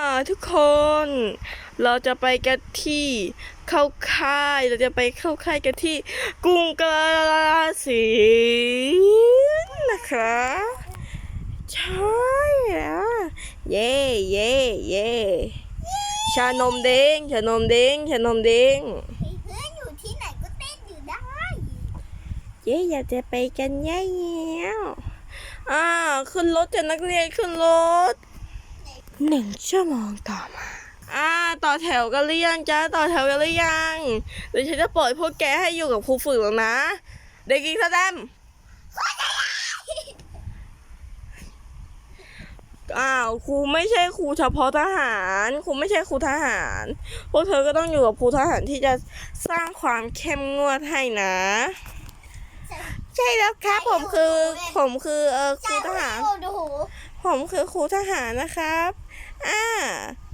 อ่าทุกคนเราจะไปกันที่เข้าค่าย เราจะไปเข้าค่ายกันที่กรุงกาฬสินธุ์นะคะใช่แล้วเย่เย่เย่ชานมเด้งชานมเด้งชานมเด้งเพื่อนอยู่ที่ไหนก็เต้นอยู่ได้เย่อยากจะไปกันแย่แล้วอ่าขึ้นรถจะนักเรียนขึ้นรถ หนึ่งชั่วโมงต่อมา อ่า ต่อแถวกันหรือยังจ้าต่อแถวกันหรือยังเดี๋ยวฉันจะปล่อยพวกแกให้อยู่กับครูฝึกแล้วนะ เด็กหญิงแสดมอ้าวครูไม่ใช่ครูเฉพาะทหารครูไม่ใช่ครูทหาร พวกเธอก็ต้องอยู่กับครูทหารที่จะสร้างความเข้มงวดให้นะ ใช่แล้วครับผมคือผมคือเออครูทหาร ดูหู ผมคือครูทหารนะครับ อ่า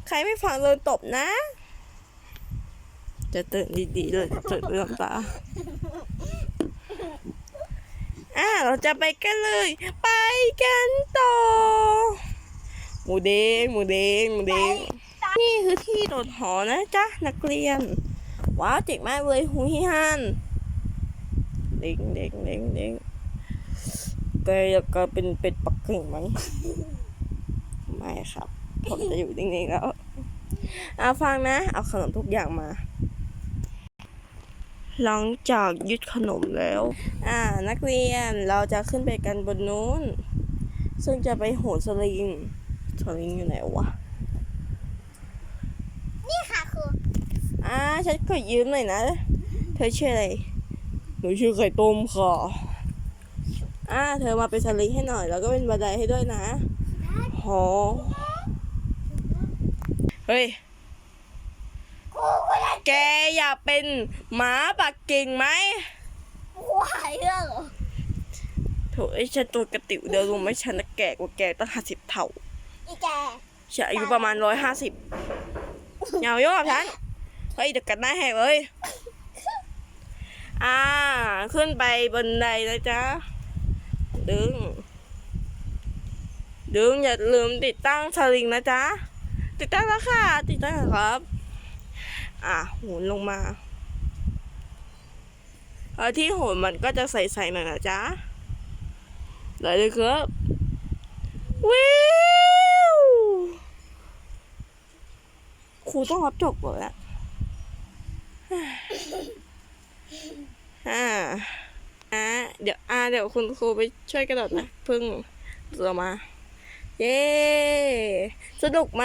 ใครไม่ฟังโดนตบนะ จะตื่นดีๆเลยจะตื่นเรื่องตา อ่า เราจะไปกันเลย ไปกันต่อ หมูเด้งหมูเด้งหมูเด้งนี่คือที่โดดหอนะจ๊ะ นักเรียน ว้าวเจ๋งมากเลยหูฮิฮันเด้งเด้งเด้งเด้ง แกอยากกลายเป็นเป็ดปักกิ่งมั้งไม่ครับ ผมจะอยู่นิ่งๆแล้วอาฟังนะ เอาขนมทุกอย่างมา หลังจากยึดขนมแล้ว อ่า นักเรียนเราจะขึ้นไปกันบนนู้น ซึ่งจะไปโหนสลิงสลิงอยู่ไหนวะนี่ค่ะครูอ่าฉันขอยืมหน่อยนะ เธอชื่ออะไร หนูชื่อไข่ต้มค่ะ อ่าเธอมาเป็นสลิงให้หน่อย แล้วก็เป็นบันไดให้ด้วยนะโหเฮ้ยครูคนละแกอยากเป็นหมาปักกิ่งไหมครูหายเรื่องเหรอโถไอ้ฉันตัวกระติวเดียวรู้ไหมฉันน่ะแก่กว่าแกตั้งห้าสิบเท่าอีแกฉันอายุประมาณร้อยห้าสิบอย่ามายุ่งกับฉันเฮ้ยเดี๋ยวกัดหน้าแหกเลย อ่า ขึ้นไปบนไดนะจ๊ะ ดึง ดึงอย่าลืมติดตั้งสลิงนะจ๊ะ ติดตั้งแล้วค่ะ ติดตั้งครับ อะโหนลงมาเออที่โหนมันก็จะใสๆหน่อยนะจ๊ะได้เลยครับวิวครูต้องรับจบเลยอะอ่าอ่า เดี๋ยวอ่าเดี๋ยวคุณครูไปช่วยกระโดดนะพึ่งตัวมา เย้ สนุกไหม